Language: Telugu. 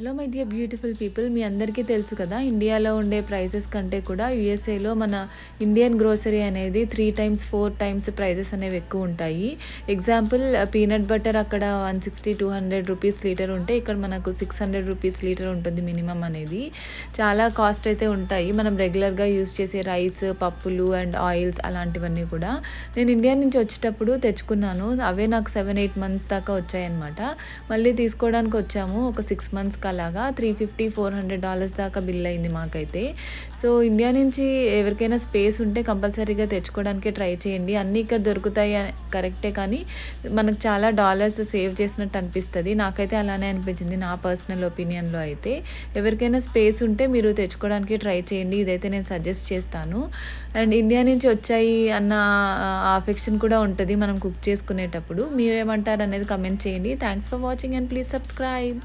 Hello my dear beautiful people మీ అందరికీ తెలుసు కదా ఇండియాలో ఉండే ప్రైజెస్ కంటే కూడా యూఎస్ఏలో మన ఇండియన్ గ్రోసరీ అనేది three times four times prices అనేవి ఎక్కువ ఉంటాయి. ఎగ్జాంపుల్ పీనట్ బటర్ అక్కడ one sixty two hundred rupees litre ఉంటే ఇక్కడ మనకు సిక్స్ హండ్రెడ్ రూపీస్ లీటర్ ఉంటుంది మినిమం అనేది. చాలా కాస్ట్ అయితే ఉంటాయి. మనం రెగ్యులర్గా యూస్ చేసే రైస్ పప్పులు అండ్ ఆయిల్స్ అలాంటివన్నీ కూడా. నేను ఇండియా నుంచి వచ్చేటప్పుడు తెచ్చుకున్నాను. అవే నాకు సెవెన్ ఎయిట్ మంత్స్ దాకా వచ్చాయన్నమాట. మళ్ళీ తీసుకోవడానికి వచ్చాము. ఒక సిక్స్ మంత్స్కి అలాగా three fifty four hundred dollars దాకా బిల్ అయింది మాకైతే. సో ఇండియా నుంచి ఎవరికైనా స్పేస్ ఉంటే కంపల్సరీగా తెచ్చుకోవడానికి ట్రై చేయండి. అన్నీ ఇక్కడ దొరుకుతాయి అని కరెక్టే కానీ మనకు చాలా డాలర్స్ సేవ్ చేసినట్టు అనిపిస్తుంది. నాకైతే అలానే అనిపించింది నా పర్సనల్ ఒపీనియన్లో అయితే. ఎవరికైనా స్పేస్ ఉంటే మీరు తెచ్చుకోవడానికి ట్రై చేయండి. ఇదైతే నేను సజెస్ట్ చేస్తాను. అండ్ ఇండియా నుంచి వచ్చాయి అన్న ఆఫెక్షన్ కూడా ఉంటుంది మనం కుక్ చేసుకునేటప్పుడు. మీరేమంటారు అనేది కమెంట్ చేయండి. Thanks for watching and please subscribe.